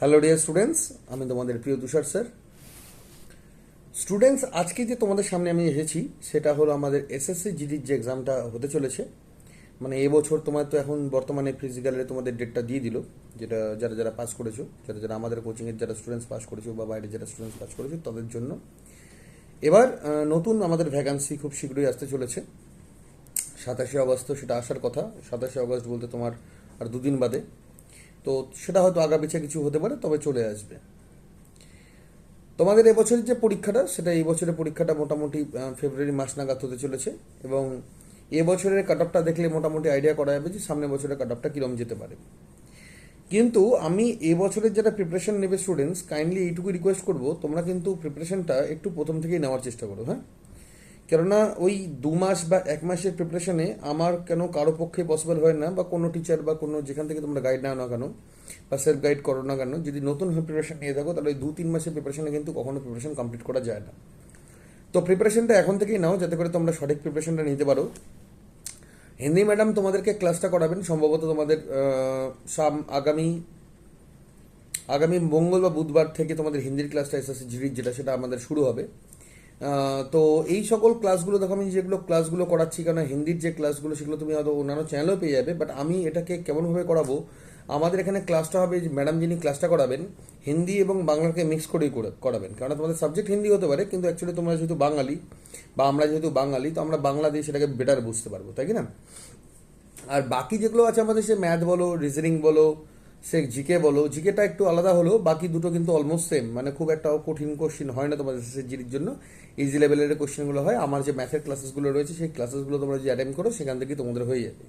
Hello dear students আমি তোমাদের প্রিয় তুষার স্যার স্টুডেন্টস আজকে যে তোমাদের সামনে আমি এসেছি, সেটা হলো আমাদের এসএসসি জিডির যে এক্সামটা হতে চলেছে। মানে এবছর তোমার তো এখন বর্তমানে ফিজিক্যালের তোমাদের ডেটটা দিয়ে দিল, যেটা যারা যারা পাস করেছ, যারা যারা আমাদের কোচিংয়ের যারা স্টুডেন্টস পাস করেছ বা বাইরে যারা স্টুডেন্টস পাস করেছ, তাদের জন্য। এবার নতুন আমাদের ভ্যাকান্সি খুব শীঘ্রই আসতে চলেছে। সাতাশে অগস্ট সেটা আসার কথা। সাতাশে অগস্ট বলতে তোমার আর দুদিন বাদে। তো সেটা হয়তো আগা কিছু হতে পারে, তবে চলে আসবে। তোমাদের এবছরের যে পরীক্ষাটা, সেটা এই বছরের পরীক্ষাটা মোটামুটি ফেব্রুয়ারি মাস নাগাদ হতে চলেছে এবং এবছরের কাট অফটা দেখলে মোটামুটি আইডিয়া করা যাবে যে সামনের বছরের কাট অফটা কীরকম যেতে পারে। কিন্তু আমি এবছরের যারা প্রিপারেশন নেবে স্টুডেন্টস কাইন্ডলি এইটুকু রিকোয়েস্ট করব, তোমরা কিন্তু প্রিপারেশনটা একটু প্রথম থেকেই নেওয়ার চেষ্টা করো হ্যাঁ? কেননা ওই দু মাস বা এক মাসের প্রিপারেশনে আমার কেন কারও পক্ষে পসিবল হয় না বা কোনো টিচার বা কোনো যেখান থেকে তোমরা গাইড নাও না কেন বা সেলফ গাইড করো না কেন, যদি নতুন প্রিপারেশন নিয়ে থাকো, তাহলে দু তিন মাসের প্রিপারেশনে কিন্তু কখনো প্রিপারেশন কমপ্লিট করা যায় না। তো প্রিপারেশনটা এখন থেকেই নাও, যাতে করে তোমরা সঠিক প্রিপারেশনটা নিতে পারো। হিন্দি ম্যাডাম তোমাদেরকে ক্লাসটা করাবেন, সম্ভবত তোমাদের সাম, আগামী আগামী মঙ্গল বা বুধবার থেকে তোমাদের হিন্দির ক্লাসটা এসএসসি জিডির যেটা, সেটা আমাদের শুরু হবে। তো এই সকল ক্লাসগুলো দেখো আমি যেগুলো ক্লাসগুলো করাচ্ছি কারণ হিন্দির যে ক্লাসগুলো সেগুলো তুমি হয়তো অন্যান্য চ্যানেলেও পেয়ে যাবে বাট আমি এটাকে কেমনভাবে করাবো, আমাদের এখানে ক্লাসটা হবে ম্যাডাম যিনি ক্লাসটা করাবেন, হিন্দি এবং বাংলাকে মিক্স করেই করে, করাবেন কারণ তোমাদের সাবজেক্ট হিন্দি হতে পারে, কিন্তু অ্যাকচুয়ালি তোমরা যেহেতু বাঙালি, বা আমরা যেহেতু বাঙালি, তো আমরা বাংলা দিয়ে সেটাকে বেটার বুঝতে পারব, তাই কি না? আর বাকি যেগুলো আছে আমাদের, সে ম্যাথ বলো রিজনিং বলো সে জিকে বলো, জিকেটা একটু আলাদা হলো বাকি দুটো কিন্তু অলমোস্ট সেম মানে খুব একটা কঠিন কোশ্চিন হয় না তোমাদের জিডির জন্য। ইজি লেভেলের কোশ্চেনগুলো হয়। আমার যে ম্যাথের ক্লাসেসগুলো রয়েছে, সেই ক্লাসেসগুলো তোমরা যদি অ্যাটেন্ড করো, সেখান থেকে তোমাদের হয়ে যাবে।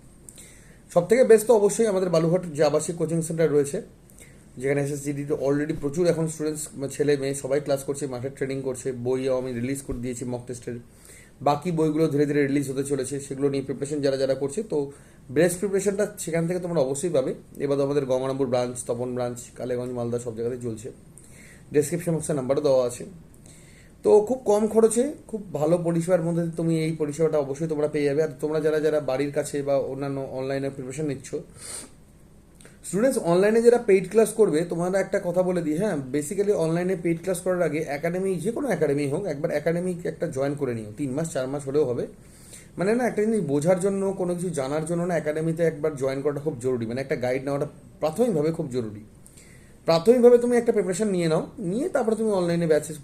সব থেকে বেস্ট তো অবশ্যই আমাদের বালুঘাট যে আবাসিক কোচিং সেন্টার রয়েছে, যেখানে এসএসজিডি অলরেডি প্রচুর এখন স্টুডেন্টস ছেলে, মেয়ে সবাই ক্লাস করছে মাঠে ট্রেনিং করছে, বইও আমি রিলিজ করে দিয়েছি মক টেস্টের বাকি বইগুলো ধীরে ধীরে রিলিজ হতে চলেছে, সেগুলো নিয়ে প্রিপারেশন যারা যারা করছে, তো ব্রেস্ট প্রিপারেশনটা সেখান থেকে তোমরা অবশ্যই পাবে। এবার আমাদের গঙ্গারামপুর ব্রাঞ্চ তপন ব্রাঞ্চ কালীগঞ্জ, মালদা সব জায়গাতেই চলছে। ডেসক্রিপশন বক্সে নাম্বারও দেওয়া আছে। তো খুব কম খরচে, খুব ভালো পরিষেবার মধ্যে তুমি এই পরিষেবাটা অবশ্যই তোমরা পেয়ে যাবে। আর তোমরা যারা যারা বাড়ির কাছে বা অন্যান্য অনলাইনে প্রিপারেশন নিচ্ছ স্টুডেন্টস অনলাইনে যারা পেইড ক্লাস করবে তোমরা একটা কথা বলে দিই হ্যাঁ? বেসিক্যালি অনলাইনে পেইড ক্লাস করার আগে একাডেমি যে কোনো একাডেমি হোক, একবার একাডেমিক একটা জয়েন করে নিও। তিন মাস, চার মাস হলেও হবে। মানে না, একটা জিনিস বোঝার জন্য, কোনো কিছু জানার জন্য না একাডেমিতে একবার জয়েন করাটা খুব জরুরি। মানে একটা গাইড নেওয়াটা প্রাথমিকভাবে খুব জরুরি। প্রাথমিকভাবে তুমি একটা প্রিপারেশন নিয়ে নাও। নিয়ে তারপরে তুমি অনলাইনে ব্যাচেস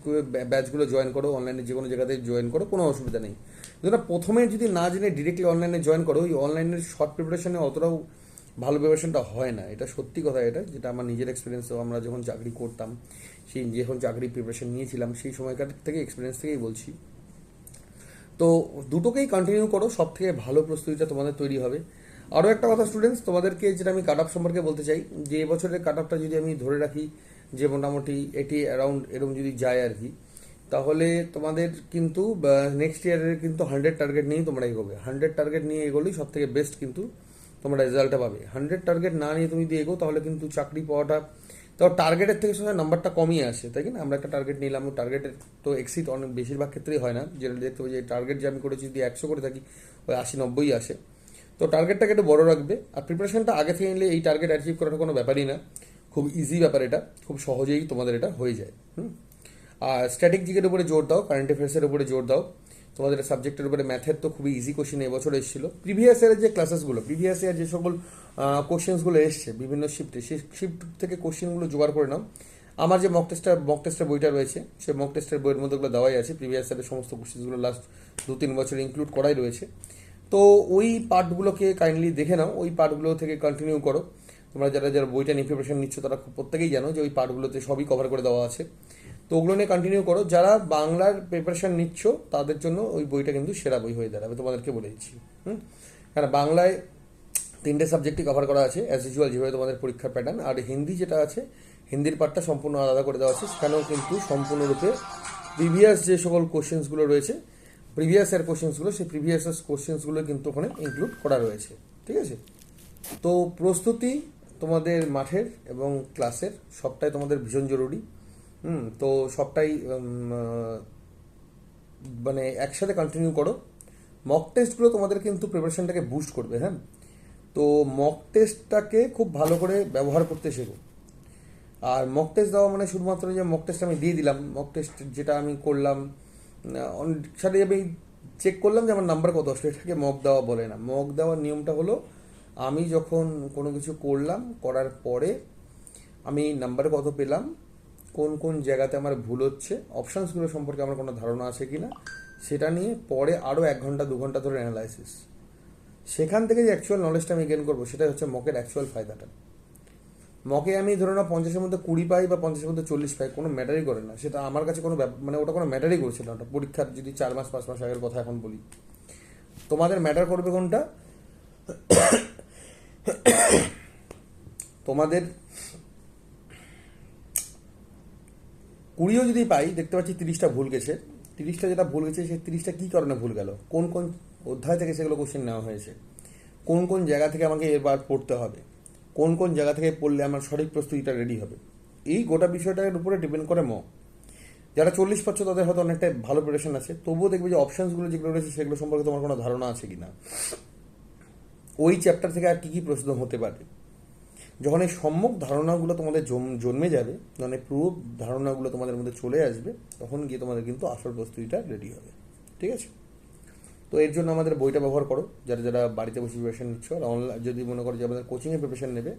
ব্যাচগুলো জয়েন করো অনলাইনে যে কোনো জায়গাতে জয়েন করো, কোনো অসুবিধা নেই। যেটা প্রথমে যদি না জেনে ডিরেক্টলি অনলাইনে জয়েন করো, ওই অনলাইনের শর্ট প্রিপারেশনে অতটাও ভালো প্রিপারেশনটা হয় না। এটা সত্যি কথা এটা, যেটা আমার নিজের এক্সপিরিয়েন্সও আমরা যখন চাকরি করতাম, সেই যখন চাকরি প্রিপারেশন নিয়েছিলাম, সেই সময়কার থেকে এক্সপিরিয়েন্স থেকেই বলছি। তো দুটোকেই কন্টিনিউ করো সব থেকে ভালো প্রস্তুতিটা তোমাদের তৈরি হবে। আরও একটা কথা স্টুডেন্টস তোমাদেরকে যেটা আমি কাট সম্পর্কে বলতে চাই, যে এবছরের কাট আপটা যদি আমি ধরে রাখি, যে মোটামুটি এটি অ্যারাউন্ড এরকম যদি যায় আর কি, তাহলে তোমাদের কিন্তু নেক্সট ইয়ারের কিন্তু হান্ড্রেড টার্গেট নিয়েই তোমরা এগোবে। হান্ড্রেড টার্গেট নিয়ে এগোলেই সব থেকে বেস্ট কিন্তু তোমরা রেজাল্টটা পাবে। হান্ড্রেড টার্গেট না নিয়ে তুমি যদি এগো, তাহলে কিন্তু চাকরি পাওয়াটা, তাও টার্গেটের থেকে সময় নাম্বারটা কমই আসে, তাই কি না? আমরা একটা টার্গেট নিলাম টার্গেটের তো এক্সিট অনেক বেশিরভাগ ক্ষেত্রেই হয় না। যেটা দেখতে পাবো যে টার্গেট যে আমি করেছি, যদি একশো করে থাকি, ওই আশি নব্বই আসে। তো টার্গেটটাকে একটু বড় রাখবে, আর প্রিপারেশনটা আগে থেকে নিলে এই টার্গেট অ্যাচিভ করাটা কোনো ব্যাপারই না। খুব ইজি ব্যাপার এটা, খুব সহজেই তোমাদের এটা হয়ে যায়। হুম? আর স্ট্যাটিক জিকের উপরে জোর দাও কারেন্ট অ্যাফেয়ার্সের উপরে জোর দাও। তোমাদের সাবজেক্টের উপরে ম্যাথের তো খুবই ইজি কোশ্চেন এবছর এসেছিল। প্রিভিয়াস ইয়ারের যে ক্লাসেসগুলো প্রিভিয়াস ইয়ার যে সকল কোশ্চেন্সগুলো এসছে, বিভিন্ন শিফটে সেই শিফট থেকে কোশ্চেনগুলো জোগাড় করে নাও। আমার যে মক টেস্টার মক টেস্টের বইটা রয়েছে, সেই মক টেস্টের বইয়ের মধ্যে ওগুলো দেওয়াই আছে। প্রিভিয়াস ইয়ারের সমস্ত কোশ্চেন্সগুলো লাস্ট দু তিন বছর ইনক্লুড করাই রয়েছে। তো ওই পার্টগুলোকে কাইন্ডলি দেখে নাও, ওই পার্টগুলো থেকে কন্টিনিউ করো। তোমরা যারা যারা বইটা নিয়ে প্রিপারেশন নিচ্ছ, তারা প্রত্যেকেই জানো যে ওই পার্টগুলোতে সবই কভার করে দেওয়া আছে। তো ওগুলো নিয়ে কন্টিনিউ করো। যারা বাংলার প্রিপারেশন নিচ্ছ, তাদের জন্য ওই বইটা কিন্তু সেরা বই হয়ে দাঁড়াবে। তোমাদেরকে বলে দিচ্ছি। হুম? কারণ বাংলায় তিনটে সাবজেক্টই কভার করা আছে অ্যাজ ইউজুয়াল যেভাবে তোমাদের পরীক্ষার প্যাটার্ন আর হিন্দি যেটা আছে, হিন্দির পার্টটা সম্পূর্ণ আলাদা করে দেওয়া আছে। সেখানেও কিন্তু সম্পূর্ণরূপে প্রিভিয়াস যে সকল কোশ্চেন্সগুলো রয়েছে প্রিভিয়াস ইয়ার কোশ্চেন্সগুলো সেই প্রিভিয়াস কোশ্চেন্সগুলো কিন্তু ওখানে ইনক্লুড করা রয়েছে। ঠিক আছে? তো প্রস্তুতি তোমাদের মাঠের এবং ক্লাসের সবটাই তোমাদের ভীষণ জরুরি। হুম, তো সবটাই মানে একসাথে কন্টিনিউ করো। মক টেস্টগুলো তোমাদের কিন্তু প্রিপারেশনটাকে বুস্ট করবে হ্যাঁ? তো মক টেস্টটাকে খুব ভালো করে ব্যবহার করতে শেখো। আর মক টেস্ট দেওয়া মানে শুধুমাত্র যে মক টেস্ট আমি দিয়ে দিলাম মক টেস্ট যেটা আমি করলাম সাথে আমি চেক করলাম যে আমার নাম্বার কত আসলো এটাকে মক দেওয়া বলে না। মক দেওয়ার নিয়মটা হলো, আমি যখন কোনো কিছু করলাম, করার পরে আমি নাম্বার কত পেলাম কোন কোন জায়গাতে আমার ভুল হচ্ছে অপশানসগুলো সম্পর্কে আমার কোনো ধারণা আছে কি না সেটা নিয়ে পরে আরও এক ঘণ্টা, দু ঘণ্টা ধরে অ্যানালাইসিস সেখান থেকে যে অ্যাকচুয়াল নলেজটা আমি গেন করব, সেটাই হচ্ছে মকের অ্যাকচুয়াল ফায়দাটা। মকে আমি ধরে না পঞ্চাশের মধ্যে কুড়ি পাই বা পঞ্চাশের মধ্যে চল্লিশ পাই, কোনো ম্যাটারই করে না। সেটা আমার কাছে কোনো মানে ওটা কোনো ম্যাটারই করছে না। পরীক্ষার যদি চার মাস, পাঁচ মাস আগের কথা এখন বলি। তোমাদের ম্যাটার করবে কোনটা? তোমাদের কুড়িও যদি পাই, দেখতে পাচ্ছি তিরিশটা ভুল গেছে। তিরিশটা যেটা ভুল গেছে, সেই তিরিশটা কী কারণে ভুল গেল? কোন কোন অধ্যায় থেকে সেগুলো কোশ্চেন নেওয়া হয়েছে? কোন কোন জায়গা থেকে আমাকে এবার পড়তে হবে? কোন কোন জায়গা থেকে পড়লে আমার সঠিক প্রস্তুতিটা রেডি হবে? এই গোটা বিষয়টার উপরে ডিপেন্ড করে ম। যারা চল্লিশ পাচ্ছ, তাদের হয়তো অনেকটা ভালো প্রিপারেশন আছে। তবুও দেখবে যে অপশানসগুলো যেগুলো রয়েছে, সেগুলো সম্পর্কে তোমার কোনো ধারণা আছে কি না ওই চ্যাপ্টার থেকে আর কী কী প্রশ্ন হতে পারে? যখন এই সম্যক ধারণাগুলো তোমাদের জন্মে যাবে, যখন এই ধারণাগুলো তোমাদের মধ্যে চলে আসবে, তখন গিয়ে তোমাদের কিন্তু আসল প্রস্তুতিটা রেডি হবে। ঠিক আছে? তো এর জন্য আমাদের বইটা ব্যবহার করো। যারা যারা বাড়িতে বসে প্রিপারেশন নিচ্ছ, আর অনলাইন যদি মনে করো যে আমাদের কোচিংয়ে প্রিপারেশন নেবে,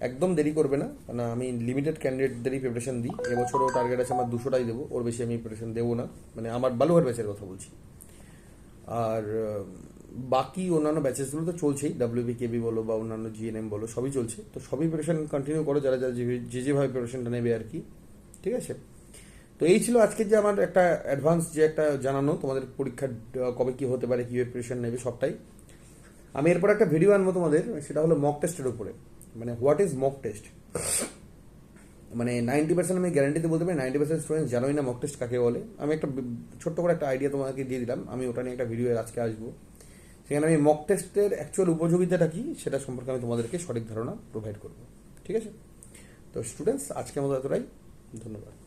একদম দেরি করবে না। কারণ আমি লিমিটেড ক্যান্ডিডেটদেরই প্রিপারেশন দিই। এবছরও টার্গেট আছে আমার দুশোটাই দেবো। ওর বেশি আমি প্রিপারেশন দেবো না। মানে আমার বালুঘাট ব্যাচের কথা বলছি। আর বাকি অন্যান্য ব্যাচেসগুলো তো চলছেই ডাব্লিউবি কেবি বলো বা অন্যান্য জিএনএম বলো সবই চলছে। তো সবই প্রিপারেশন কন্টিনিউ করো যারা যারা যে- যেভাবে প্রিপারেশনটা নেবে আর কি ঠিক আছে? তো এই ছিল আজকে যে আমার একটা অ্যাডভান্স যে একটা জানানো তোমাদের পরীক্ষার আহ, কবে কি হতে পারে কীভাবে প্রিপারেশন নেবে সবটাই। আমি এরপর একটা ভিডিও আনব তোমাদের সেটা হলো মক টেস্টের উপরে। মানে হোয়াট ইজ মক টেস্ট মানে নাইনটি পার্সেন্ট আমি গ্যারান্টিতে বলতে পারি নাইনটি পার্সেন্ট স্টুডেন্ট জানোই না মক টেস্ট কাকে বলে। আমি একটা ছোট্ট করে একটা আইডিয়া তোমাকে দিয়ে দিলাম আমি ওটা নিয়ে একটা ভিডিও আজকে আসব। সেখানে আমি মক টেস্টের অ্যাকচুয়াল উপযোগিতাটা কী, সেটা সম্পর্কে আমি তোমাদেরকে সঠিক ধারণা প্রোভাইড করব। ঠিক আছে? তো স্টুডেন্টস আজকে আমাদের এতটাই। ধন্যবাদ।